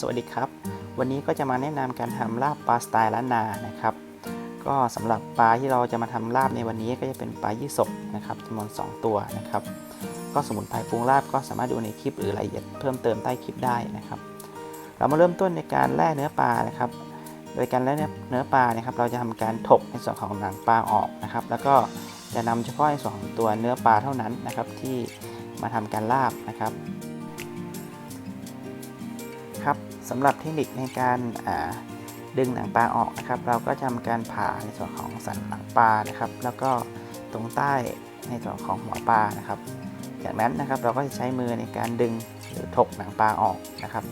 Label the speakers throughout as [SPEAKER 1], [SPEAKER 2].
[SPEAKER 1] สวัสดีครับ วันนี้ก็จะมาแนะนำการทำลาบปลาสไตล์ล้านนานะครับ ก็สำหรับปลาที่เราจะมาทำลาบในวันนี้ก็จะเป็นปลายี่สกนะครับจำนวน 2 ตัวนะครับ ก็สมุนไพรปรุงลาบก็สามารถดูในคลิปหรือรายละเอียดเพิ่มเติมใต้คลิปได้นะครับ เรามาเริ่มต้นในการแล่เนื้อปลานะครับ โดยการแล่เนื้อปลานะครับ เราจะทำการถกในส่วนของหนังปลาออกนะครับ แล้วก็จะนำเฉพาะในส่วนของตัวเนื้อปลาเท่านั้นนะครับที่มาทำการลาบนะครับ ครับสำหรับเทคนิคในการดึงหนังปลาออกนะครับ เราก็จะทำการผ่าในส่วนของสันหนังปลานะครับ แล้วก็ตรงใต้ในส่วนของหัวปลานะครับ จากนั้นนะครับเราก็จะใช้มือในการดึงหรือถกหนังปลาออกนะครับ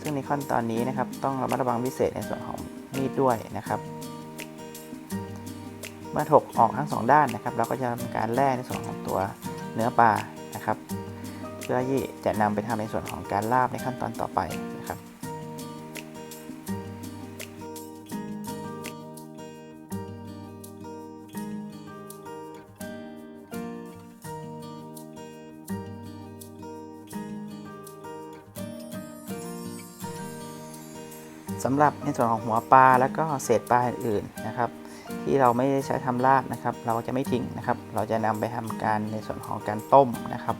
[SPEAKER 1] ซึ่งในขั้นตอนนี้นะครับ ต้องระมัดระวังพิเศษในส่วนของมีดด้วยนะครับเมื่อถกออกทั้งสองด้านนะครับ เราก็จะทำการแล่ในส่วนของตัวเนื้อปลา นะครับ เพื่อที่จะนำไปทำในส่วนของการลาบในขั้นตอนต่อไปนะครับสำหรับในส่วนของหัวปลาแล้วก็เศษปลาอื่นๆนะครับ ที่เราไม่ได้ใช้ทำลาบนะครับ เราจะไม่ทิ้งนะครับ เราจะนำไปทำการในส่วนของการต้มนะครับ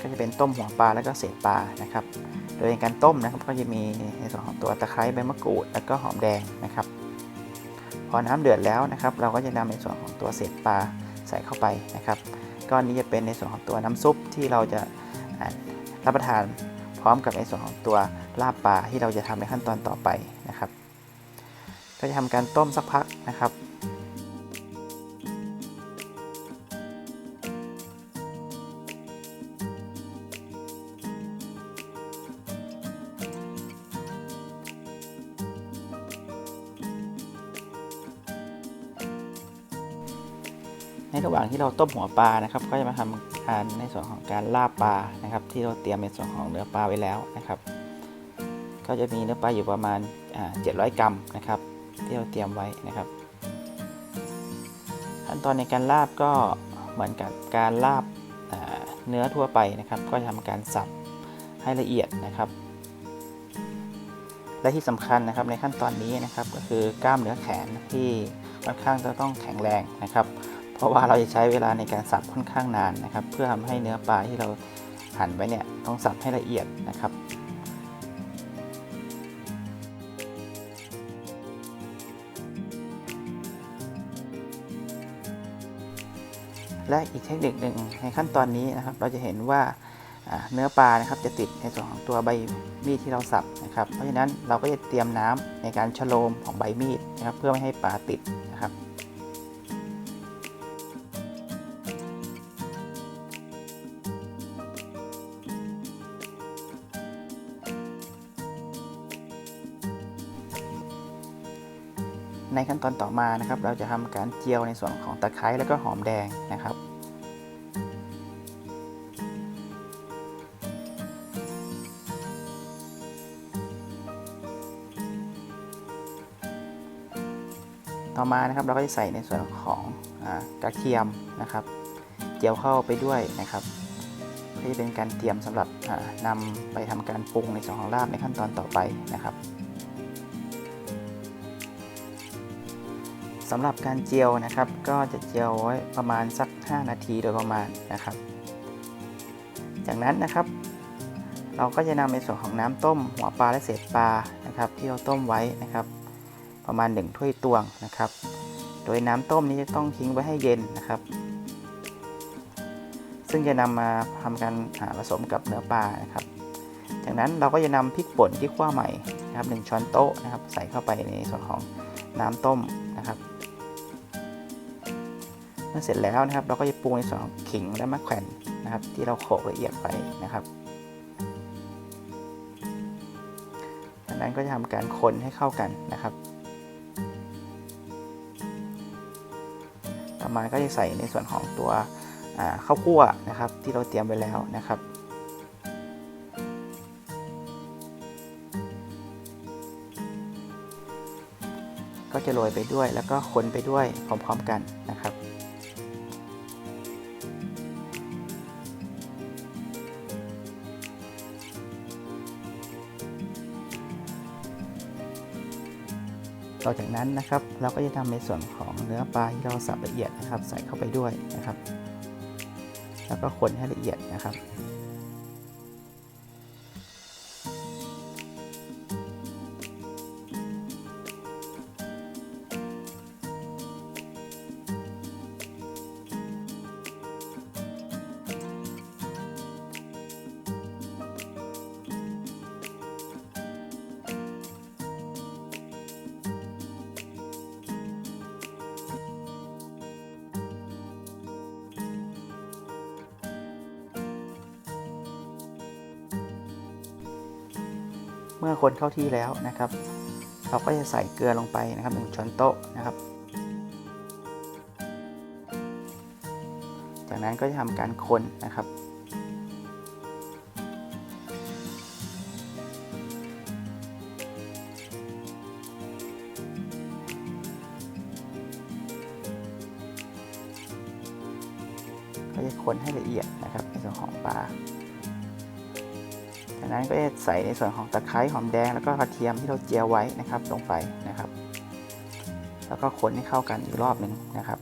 [SPEAKER 1] ก็จะเป็นต้มหัวปลาแล้วก็เศษปลานะครับ โดยในการต้มนะครับก็จะมีในส่วนของตัวตะไคร้ใบมะกรูด แล้วก็หอมแดงนะครับ พอน้ำเดือดแล้วนะครับ เราก็จะนำในส่วนของตัวเศษปลาใส่เข้าไปนะครับก้อนนี้จะเป็นในส่วนของตัวน้ำซุปที่เราจะรับประทานพร้อมกับในส่วนของตัวลาบปลาที่เราจะทำในขั้นตอนต่อไปนะครับ ก็จะทำการต้มสักพักนะครับในระหว่างที่เราต้มหัวปลานะครับ ก็จะมาทำการในส่วนของการลาบปลานะครับ ที่เราเตรียมในส่วนของเนื้อปลาไว้แล้วนะครับ ก็จะมีเนื้อปลาอยู่ประมาณ700 กรัมนะครับ ที่เราเตรียมไว้นะครับ ขั้นตอนในการลาบก็เหมือนกับการลาบเนื้อทั่วไปนะครับ ก็จะทำการสับให้ละเอียดนะครับ และที่สำคัญนะครับในขั้นตอนนี้นะครับ ก็คือกล้ามเนื้อแขนที่ค่อนข้างจะต้องแข็งแรงนะครับ เพราะว่าเราจะใช้เวลาในการสับค่อนข้างนานนะครับ เพื่อทำให้เนื้อปลาที่เราหั่นไว้เนี่ยต้องสับให้ละเอียดนะครับ และอีกเทคนิคหนึ่งในขั้นตอนนี้นะครับ เราจะเห็นว่าเนื้อปลานะครับจะติดในส่วนของตัวใบมีดที่เราสับนะครับ เพราะฉะนั้นเราก็จะเตรียมน้ำในการชะโลมของใบมีดนะครับเพื่อไม่ให้ปลาติด ในขั้นตอนต่อมานะครับ เราจะทำการเจียวในส่วนของตะไคร้แล้วก็หอมแดงนะครับ ต่อมานะครับเราก็จะใส่ในส่วนของอกระเทียมนะครับ เจียวเข้าไปด้วยนะครับเพื่เป็นการเตรียมสำหรับอ่านำไปทำการปรุงในส่วนของลาบในขั้นตอนต่อไปนะครับ สำหรับการเจียวนะครับ ก็จะเจียวไว้ประมาณสัก 5 นาทีโดยประมาณนะครับ จากนั้นนะครับ เราก็จะนำในส่วนของน้ำต้มหัวปลาและเศษปลานะครับ ที่เราต้มไว้นะครับ ประมาณ 1 ถ้วยตวงนะครับ โดยน้ำต้มนี้จะต้องทิ้งไว้ให้เย็นนะครับ ซึ่งจะนำมาทำการผสมกับเนื้อปลานะครับ จากนั้นเราก็จะนำพริกป่นที่คั่วใหม่นะครับหช้อนโต๊ะนะครับ ใส่เข้าไปในส่วนของน้ำต้ม เมื่อเสร็จแล้วนะครับ เราก็จะปรุงในส่วนของขิงและมะแขวนนะครับ ที่เราโขลกละเอียดไปนะครับจากนั้นก็จะทำการคนให้เข้ากันนะครับ ต่อมาก็จะใส่ในส่วนของตัวข้าวคั่วนะครับ ที่เราเตรียมไว้แล้วนะครับก็จะโรยไปด้วยแล้วก็คนไปด้วยพร้อมๆกันนะครับ ต่อจากนั้นนะครับเราก็จะทำในส่วนของเนื้อปลาที่เราสับละเอียดนะครับ ใส่เข้าไปด้วยนะครับ แล้วก็คนให้ละเอียดนะครับ เมื่อคนเข้าที่แล้วนะครับ เราก็จะใส่เกลือลงไปนะครับหนึ่งช้อนโต๊ะนะครับ จากนั้นก็จะทำการคนนะครับก็จะคนให้ละเอียดนะครับในส่วนของปลา จากนั้นก็จะใส่ในส่วนของตะไคร้หอมแดงแล้วก็กระเทียมที่เราเจียวไว้นะครับลงไปนะครับ แล้วก็คนให้เข้ากันอีกรอบหนึ่งนะครับ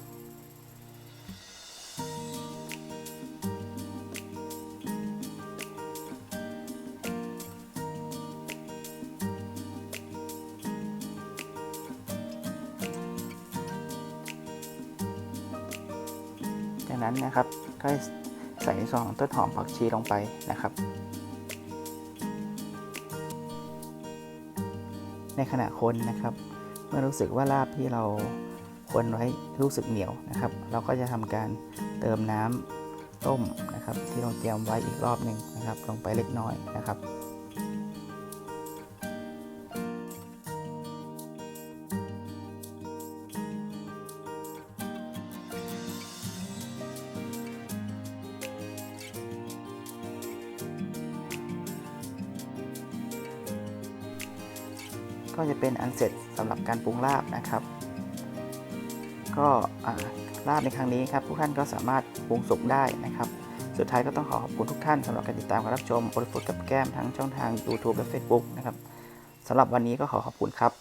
[SPEAKER 1] จากนั้นนะครับก็ใส่ในส่วนของต้นหอมผักชีลงไปนะครับ ในขณะคนนะครับ เมื่อรู้สึกว่าลาบที่เราคนไว้รู้สึกเหนียวนะครับ เราก็จะทำการเติมน้ำต้มนะครับ ที่เราเตรียมไว้อีกรอบหนึ่งนะครับ ลงไปเล็กน้อยนะครับ ก็จะเป็นอันเสร็จสำหรับการปรุงลาบนะครับ ก็ลาบในครั้งนี้ครับทุกท่านก็สามารถปรุงสุกได้นะครับสุดท้ายก็ต้องขอขอบคุณทุกท่านสำหรับการติดตามการรับชมโอลิฟุตกับแก้มทั้งช่องทาง YouTube และ Facebook นะครับสำหรับวันนี้ก็ขอขอบคุณครับ